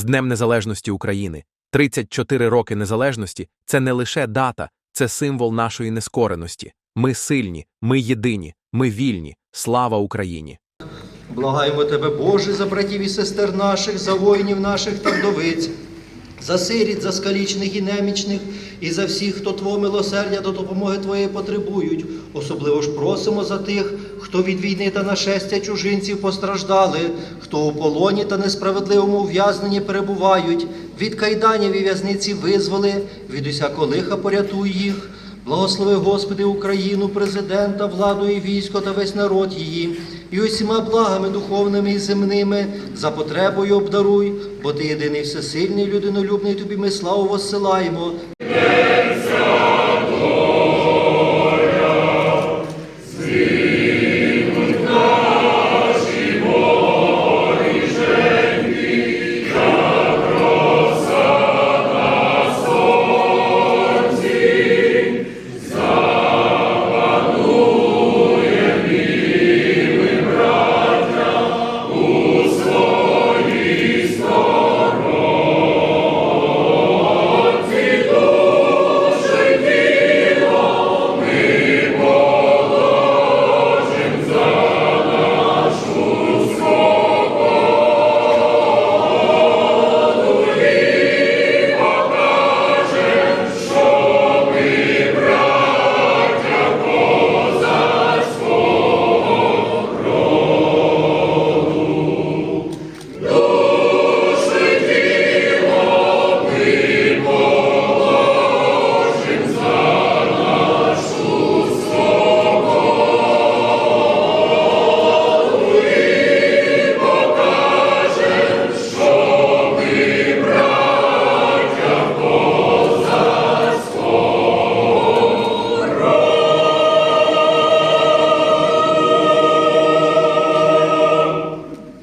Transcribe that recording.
з Днем Незалежності України. 34 роки незалежності це не лише дата, це символ нашої нескореності. Ми сильні, ми єдині, ми вільні. Слава Україні! Благаємо тебе, Боже, за братів і сестер наших, за воїнів наших та вдовиць, за сиріт, за скалічних і немічних, і за всіх, хто Твого милосердя до допомоги Твоєї потребують. Особливо ж просимо за тих, хто від війни та нашестя чужинців постраждали, хто у полоні та несправедливому ув'язненні перебувають, від кайданів і в'язниці визволи, від усякого лиха порятуй їх. Благослови, Господи, Україну, президента, владу і військо та весь народ її, і усіма благами духовними і земними за потребою обдаруй, бо ти єдиний всесильний, людинолюбний, тобі ми славу воссилаємо